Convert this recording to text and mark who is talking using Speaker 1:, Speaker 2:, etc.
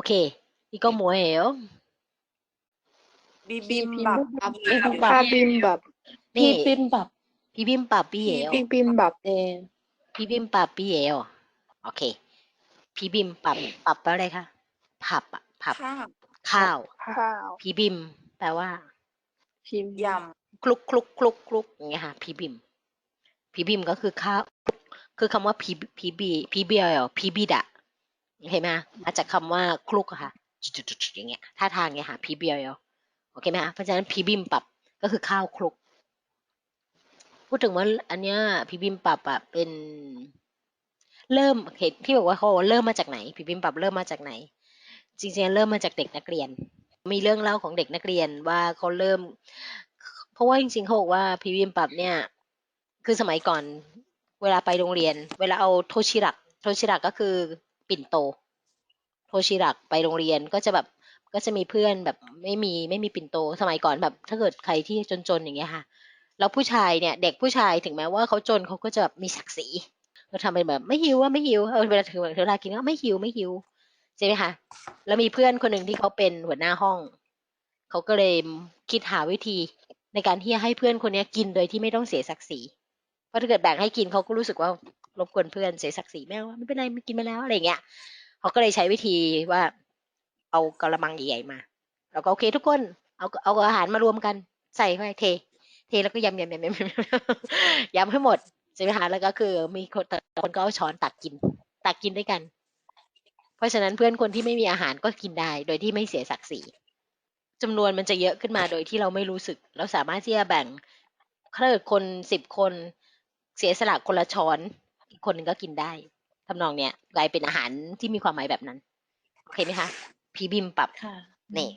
Speaker 1: 오케이. 이거 뭐예요?
Speaker 2: 비빔밥.
Speaker 3: 비빔밥.
Speaker 2: 비빔밥.
Speaker 1: 네,
Speaker 3: 비빔밥.
Speaker 1: 비빔밥이에요.
Speaker 2: 비빔밥.
Speaker 3: 네.
Speaker 1: 비빔밥이에요. 오케이. 비빔밥. 밥 แปลว่าอะไรคะผับอะผับ
Speaker 2: ข้าว
Speaker 1: ข้าว
Speaker 2: ข้าว
Speaker 1: พีบิม แปลว่า
Speaker 2: พิมย
Speaker 1: คลุกคลุกคลุกคลุกอย่างเงี้ยค่ะพีบิมพีบิมก็คือข้าวคือคำว่าพีพีบีพีเบียพีบิดะ เห็นไหมคะมาจากคำว่าคลุกค่ะจุดๆอย่างเงี้ยท่าทางเงี้ยค่ะพีเบียโอเคไหมคะเพราะฉะนั้นพีบิมปับก็คือข้าวคลุก พูดถึงว่าอันเนี้ยพีบิมปับอะเป็นเริ่มเห็นที่บอกว่าเขาบอกว่าเริ่มมาจากไหนพีบิมปับเริ่มมาจากไหน จริงๆเริ่มมาจากเด็กนักเรียน มีเรื่องเล่าของเด็กนักเรียนว่าเขาเริ่ม เพราะว่าจริงๆเขาบอกว่าพีบิมปับเนี่ย คือสมัยก่อนเวลาไปโรงเรียน เวลาเอาโทชิรักโทชิรักก็คือ ปิ่นโต โทชิรักไปโรงเรียนก็จะแบบก็จะมีเพื่อนแบบไม่มีไม่มีปิ่นโตสมัยก่อนแบบ ถ้าเกิดใครที่จนๆอย่างเงี้ยค่ะ แล้วผู้ชายเนี่ย เด็กผู้ชายถึงแม้ว่าเขาจนเขาก็จะแบบมีศักดิ์ศรีก็ทำเป็นแบบไม่หิวว่าไม่หิวเออเวลาถึงเวลากินก็ไม่หิวไม่หิวใช่ไหมคะแล้วมีเพื่อนคนหนึ่งที่เขาเป็นหัวหน้าห้องเขาก็เลยคิดหาวิธีในการที่จะให้เพื่อนคนนี้กินโดยที่ไม่ต้องเสียศักดิ์ศรีเพราะถ้าเกิดแบ่งให้กินเขาก็รู้สึกว่า รบกวนเพื่อนเสียศักดิ์ศรีไม่เอาไม่เป็นไรไมันกินมาแล้วอะไรเงี้ยเขาก็เลยใช้วิธีว่า เอากระมังใหญ่ๆมา แล้วก็โอเคทุกคนเอาเอาอาหารมารวมกันใส่เข้าไปเท เทแล้วก็ยำยำยำยำยำให้หมดใช่ไหมคะแล้วก็คือมีคนคนก็เอาช้อนตักกิน ตักกินด้วยกัน เพราะฉะนั้นเพื่อนคนที่ไม่มีอาหารก็กินได้ โดยที่ไม่เสียศักดิ์ศรีจำนวนมันจะเยอะขึ้นมาโดยที่เราไม่รู้สึก เราสามารถที่จะแบ่งถ้าเกิดคนสิบคนเสียสละคนละช้อน คนหนึ่งก็กินได้ทำนองเนี้ยกลายเป็นอาหารที่มีความหมายแบบนั้น โอเคไหมคะ พีบิมปรับ
Speaker 3: ค่ะ
Speaker 1: นี่